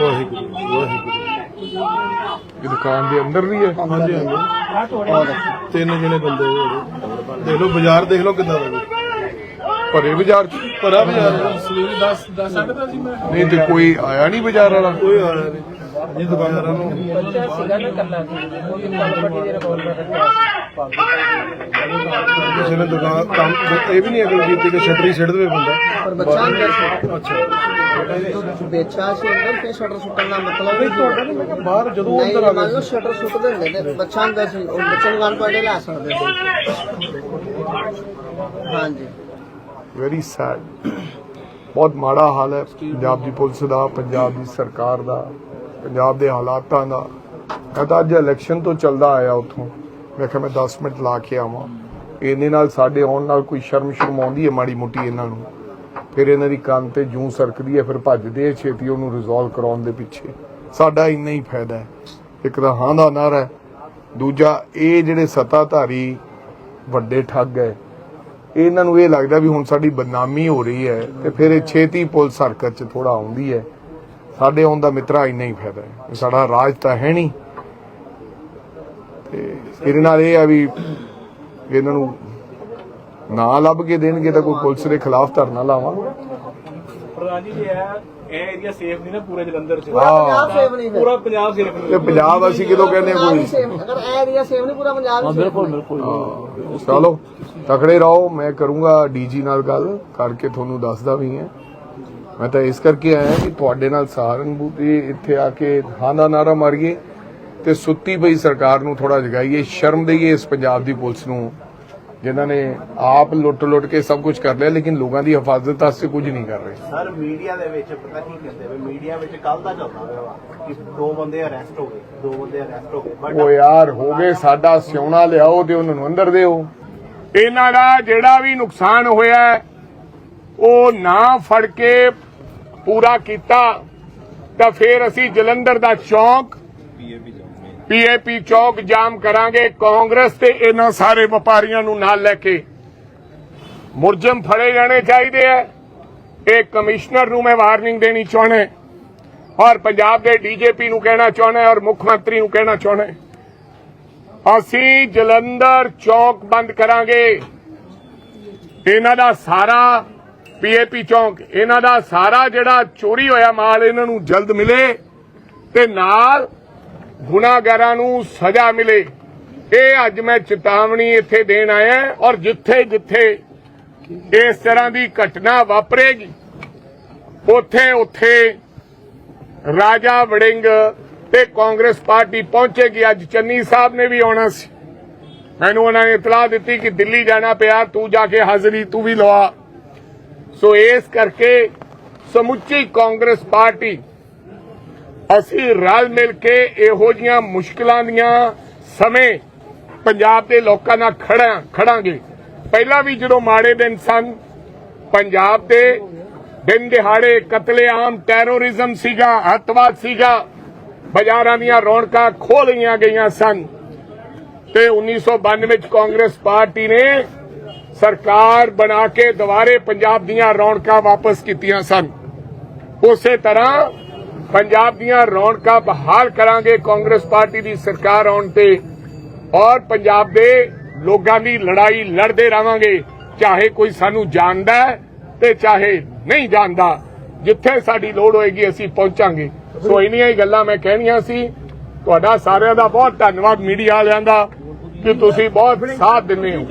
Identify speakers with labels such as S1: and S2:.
S1: ਵਾਹਿਗੁਰੂ। ਵਾਹਿਗੁਰੂ ਇਹ ਦੁਕਾਨ ਦੇ ਅੰਦਰ ਵੀ ਹੈ? ਹਾਂਜੀ ਹਾਂਜੀ। ਤਿੰਨ ਜਣੇ ਬੰਦੇ ਜਿਹੜੇ ਦੇਖ ਲਓ ਬਾਜ਼ਾਰ ਦੇਖ ਲਓ ਕਿੱਦਾਂ ਦਾ ਭਰੇ ਬਾਜ਼ਾਰ ਚ। ਭਰਾ ਬਾਜ਼ਾਰ
S2: ਸਵੇਰੇ 10 10 10:30 ਸੀ ਮੈਂ।
S1: ਨਹੀਂ ਤੇ ਕੋਈ ਆਇਆ ਨਹੀਂ ਬਾਜ਼ਾਰ ਵਾਲਾ? ਕੋਈ ਆਇਆ ਨਹੀਂ। ਇਹ ਦੁਕਾਨਦਾਰਾਂ ਨੂੰ
S3: ਬੱਚਾ ਸੀਗਾ ਨਾ ਕੱਲਾ ਸੀ। ਉਹ ਵੀ ਕੱਲ ਪੱਟੀ ਦੇ ਰਿਕਾਰਡ ਰੱਖਿਆ।
S1: ਕਿਸੇ ਨੇ ਦੁਕਾਨ ਕੰਮ ਇਹ ਵੀ ਨਹੀਂ ਅਗਲ ਕੀਤੀ ਕਿ ਛਤਰੀ ਸਿੱਟ ਦੇਵੇ ਬੰਦਾ।
S4: ਪਰ ਬੱਚਾ ਅੰਦਰ ਸੀ।
S1: ਅੱਛਾ।
S4: ਬੱਚਾ ਸੀ ਅੰਦਰ ਤੇ ਸ਼ਟਰ ਸੁੱਟਣ ਦਾ ਮਤਲਬ ਨਹੀਂ ਤੁਹਾਡਾ
S1: ਮੈਂ ਕਿਹਾ ਬਾਹਰ ਜਦੋਂ
S4: ਨਹੀਂ
S1: ਅੰਦਰ ਆ
S4: ਮੰਨ
S1: ਗਏ
S4: ਲਓ ਸ਼ਟਰ ਸੁੱਟ ਦਿੰਦੇ ਨੇ ਬੱਚਾ ਅੰਦਰ ਸੀ ਉਹ ਬੱਚੇ ਨੂੰ ਗਨ ਪਾੜੇ ਲਾ ਸਕਦੇ ਸੀ। ਹਾਂਜੀ।
S1: ਵੈਰੀ ਸੈਡ ਬਹੁਤ ਮਾੜਾ ਹਾਲ ਹੈ ਪੰਜਾਬ ਦੀ ਪੁਲਿਸ ਦਾ ਪੰਜਾਬ ਦੀ ਸਰਕਾਰ ਦਾ। ਪੰਜਾਬ ਦੇ ਹਾਲਾਤਾਂ ਦਾ। ਮੈਂ ਤਾਂ ਅੱਜ ਇਲੈਕਸ਼ਨ ਤੋਂ ਚੱਲਦਾ ਆਇਆ ਉੱਥੋਂ। ਮੈਂ ਕਿਹਾ ਮੈਂ 10 ਮਿੰਟ ਲਾ ਕੇ ਆਵਾਂ। ਇਹਦੇ ਨਾਲ ਸਾਡੇ ਆਉਣ ਨਾਲ ਕੋਈ ਸ਼ਰਮ ਸ਼ਰਮ ਆਉਂਦੀ ਹੈ ਮਾੜੀ ਮੋਟੀ ਇਹਨਾਂ ਨੂੰ। ਫਿਰ ਇਹਨਾਂ ਦੀ ਕੰਨ ਤੇ ਜੂੰ ਸਰਕਦੀ ਹੈ, ਫਿਰ ਭੱਜਦੇ ਆ ਛੇਤੀ ਉਹਨੂੰ ਰਿਜ਼ੋਲਵ ਕਰਾਉਣ ਦੇ ਪਿੱਛੇ। ਸਾਡਾ ਇੰਨਾ ਹੀ ਫਾਇਦਾ ਹੈ। ਇੱਕ ਤਾਂ ਹਾਂ ਦਾ ਨਾਰਾ ਹੈ। ਦੂਜਾ, ਇਹ ਜਿਹੜੇ ਸਤਾਧਾਰੀ ਵੱਡੇ ਠੱਗ ਹੈ, ਇਹਨਾਂ ਨੂੰ ਇਹ ਲੱਗਦਾ ਵੀ ਹੁਣ ਸਾਡੀ ਬਦਨਾਮੀ ਹੋ ਰਹੀ ਹੈ ਤੇ ਫਿਰ ਇਹ ਛੇਤੀ ਪੁਲਿਸ ਹਰਕਤ 'ਚ ਥੋੜਾ ਆਉਂਦੀ ਹੈ। ਸਾਡੇ ਆਉਣ ਦਾ ਮਿੱਤਰਾ ਇੰਨਾ ਹੀ ਫਾਇਦਾ ਹੈ। ਸਾਡਾ ਰਾਜ ਤਾਂ ਹੈ ਨਹੀਂ। ਤੇ ਇਹਦੇ ਨਾਲ ਇਹ ਆ ਵੀ ਇਹਨਾਂ ਨੂੰ ਨਾ ਲੱਭ ਕੇ ਦੇਣਗੇ ਤਾਂ ਕੋਈ ਪੁਲਿਸ ਦੇ ਖਿਲਾਫ ਧਰਨਾ ਲਾਵਾਂ
S2: ਪ੍ਰਧਾਨ ਜੀ ਇਹ ਇਹ ਏਰੀਆ ਸੇਫ ਨਹੀਂ ਨਾ ਪੂਰੇ ਜਲੰਧਰ ਚ।
S4: ਪੰਜਾਬ ਸੇਵ ਨਹੀਂ
S2: ਪੂਰਾ ਪੰਜਾਬ ਸੇਫ ਨਹੀਂ।
S1: ਤੇ ਪੰਜਾਬ ਅਸੀਂ ਕਿਦੋਂ ਕਹਿੰਦੇ ਕੋਈ?
S4: ਅਗਰ ਇਹ ਏਰੀਆ ਸੇਵ ਨਹੀਂ ਪੂਰਾ ਪੰਜਾਬ ਹੀ ਬਿਲਕੁਲ
S1: ਹਾਂ, ਚਲੋ ਤਕੜੇ ਰਹੋ। ਮੈਂ ਕਰੂੰਗਾ ਡੀਜੀ ਨਾਲ ਗੱਲ ਕਰਕੇ ਤੁਹਾਨੂੰ ਦੱਸਦਾ ਵੀ ਹਾਂ। ਮੈਂ ਤਾਂ ਇਸ ਕਰਕੇ ਆਇਆ ਕਿ ਤੁਹਾਡੇ ਨਾਲ ਸਹਾਰਨਪੁਰ ਇੱਥੇ ਆ ਕੇ ਹਾਂ ਦਾ ਨਾਰਾ ਮਾਰੀਏ ਤੇ ਸੁੱਤੀ ਪਈ ਸਰਕਾਰ ਨੂੰ ਥੋੜਾ ਜਗਾਈਏ ਸ਼ਰਮ ਦੇਈਏ ਇਸ ਪੰਜਾਬ ਦੀ ਪੁਲਿਸ ਨੂੰ ਜਿਨ੍ਹਾਂ ਨੇ ਆਪ ਲੁੱਟ-ਲੁੱਟ ਕੇ ਸਭ ਕੁਝ ਕਰ ਲਿਆ ਲੇਕਿਨ ਲੋਕਾਂ ਦੀ ਹਿਫਾਜ਼ਤ ਵਾਸਤੇ ਕੁਝ ਨਹੀਂ ਕਰ ਰਹੇ।
S5: ਸਰ ਮੀਡੀਆ ਦੇ ਵਿੱਚ ਪਤਾ ਕੀ ਕਹਿੰਦੇ ਵੇ ਮੀਡੀਆ ਵਿੱਚ ਕੱਲ ਦਾ ਚੱਲਦਾ ਹੋਇਆ ਵਾ ਕਿ ਦੋ ਬੰਦੇ ਅਰੈਸਟ ਹੋ ਗਏ ਦੋ ਬੰਦੇ ਅਰੈਸਟ ਹੋ ਗਏ ਬਟ
S1: ਉਹ ਯਾਰ ਹੋ ਗਏ ਸਾਡਾ ਸਿਉਣਾ ਲਿਆਓ ਤੇ ਉਹਨਾਂ ਨੂੰ ਅੰਦਰ ਦਿਓ। ਇਹਨਾਂ ਦਾ ਜਿਹੜਾ ਵੀ ਨੁਕਸਾਨ ਹੋਇਆ ਉਹ ਨਾ ਫੜ ਕੇ ਪੂਰਾ ਕੀਤਾ, ਤਾਂ ਫਿਰ ਅਸੀਂ ਜਲੰਧਰ ਦਾ ਚੌਂਕ ਪੀਏਪੀ ਚੌਕ ਜਾਮ ਕਰਾਂਗੇ। ਕਾਂਗਰਸ ਤੇ ਇਹਨਾਂ ਸਾਰੇ ਵਪਾਰੀਆਂ ਨੂੰ ਨਾਲ ਲੈ ਕੇ ਮੁਰਜਮ ਫੜੇ ਜਾਣੇ ਚਾਹੀਦੇ ਐ ਇਹ ਕਮਿਸ਼ਨਰ ਨੂੰ ਮੈਂ ਵਾਰਨਿੰਗ ਦੇਣੀ ਚਾਹਣਾ ਔਰ ਪੰਜਾਬ ਦੇ ਡੀਜੀਪੀ ਨੂੰ ਕਹਿਣਾ ਚਾਹਣਾ ਔਰ ਮੁੱਖ ਮੰਤਰੀ ਨੂੰ ਕਹਿਣਾ ਚਾਹਣਾ ਅਸੀਂ ਜਲੰਧਰ ਚੌਕ ਬੰਦ ਕਰਾਂਗੇ। ਇਹਨਾਂ ਦਾ ਸਾਰਾ ਪੀਏਪੀ ਚੌਕ, ਇਹਨਾਂ ਦਾ ਸਾਰਾ ਜਿਹੜਾ ਚੋਰੀ ਹੋਇਆ ਮਾਲ ਇਹਨਾਂ ਨੂੰ ਜਲਦ ਮਿਲੇ ਤੇ ਨਾਲ ਗੁਨਾਹਗਾਰਾਂ ਨੂੰ ਸਜ਼ਾ ਮਿਲੇ। ਇਹ ਅੱਜ ਮੈਂ ਚੇਤਾਵਨੀ ਇੱਥੇ ਦੇਣ ਆਇਆ ਔਰ ਜਿੱਥੇ ਜਿੱਥੇ ਇਸ ਤਰ੍ਹਾਂ ਦੀ ਘਟਨਾ ਵਾਪਰੇਗੀ, ਉੱਥੇ ਉੱਥੇ ਰਾਜਾ ਵੜਿੰਗ ਤੇ ਕਾਂਗਰਸ ਪਾਰਟੀ ਪਹੁੰਚੇਗੀ। ਅੱਜ ਚੰਨੀ ਸਾਹਿਬ ਨੇ ਵੀ ਆਉਣਾ ਸੀ। ਮੈਨੂੰ ਉਹਨਾਂ ਨੇ ਇਤਲਾਹ ਦਿੱਤੀ ਕਿ ਦਿੱਲੀ ਜਾਣਾ ਪਿਆ, ਤੂੰ ਜਾ ਕੇ ਹਾਜ਼ਰੀ ਤੂੰ ਵੀ ਲਵਾ। ਸੋ ਇਸ ਕਰਕੇ ਸਮੁੱਚੀ ਕਾਂਗਰਸ ਪਾਰਟੀ, ਅਸੀਂ ਰਲ ਮਿਲ ਕੇ ਇਹੋ ਜੀਆਂ ਮੁਸ਼ਕਲਾਂ ਦੀਆਂ ਸਮੇਂ ਪੰਜਾਬ ਦੇ ਲੋਕਾਂ ਨਾਲ ਖੜਾ, ਖੜਾਂਗੇ। ਪਹਿਲਾਂ ਵੀ ਜਦੋਂ ਮਾੜੇ ਦਿਨ ਸਨ, ਪੰਜਾਬ ਦੇ ਦਿਨ ਦਿਹਾੜੇ ਕਤਲੇਆਮ ਟੈਰੋਰਿਜ਼ਮ ਸੀਗਾ, ਅੱਤਵਾਦ ਸੀਗਾ, ਬਾਜ਼ਾਰਾਂ ਦੀਆਂ ਰੌਣਕਾਂ ਖੋਹ ਲਈਆਂ ਗਈਆਂ ਸਨ। ਤੇ 1992 ਵਿੱਚ ਕਾਂਗਰਸ ਪਾਰਟੀ ਨੇ ਸਰਕਾਰ ਬਣਾ ਕੇ ਦੁਬਾਰੇ ਪੰਜਾਬ ਦੀਆਂ ਰੌਣਕਾਂ ਵਾਪਸ ਕੀਤੀਆਂ ਸਨ। ਉਸੇ ਤਰ੍ਹਾਂ ਪੰਜਾਬ ਦੀਆਂ ਰੌਣਕਾਂ ਬਹਾਲ ਕਰਾਂਗੇ ਕਾਂਗਰਸ ਪਾਰਟੀ ਦੀ ਸਰਕਾਰ ਆਉਣ ਤੇ ਔਰ ਪੰਜਾਬ ਦੇ ਲੋਕਾਂ ਦੀ ਲੜਾਈ ਲੜਦੇ ਰਵਾਂਗੇ ਚਾਹੇ ਕੋਈ ਸਾਨੂੰ ਜਾਣਦਾ ਤੇ ਚਾਹੇ ਨਹੀਂ ਜਾਣਦਾ। ਜਿੱਥੇ ਸਾਡੀ ਲੋੜ ਹੋਏਗੀ ਅਸੀਂ ਪਹੁੰਚਾਂਗੇ। ਸੋ ਇੰਨੀਆਂ ਹੀ ਗੱਲਾਂ ਮੈਂ ਕਹਿਣੀਆਂ ਸੀ। ਤੁਹਾਡਾ ਸਾਰਿਆਂ ਦਾ ਬਹੁਤ ਧੰਨਵਾਦ ਮੀਡੀਆ ਵਾਲਿਆਂ ਦਾ ਕਿ ਤੁਸੀਂ ਬਹੁਤ ਸਾਥ ਦਿੰਦੇ ਹੋ।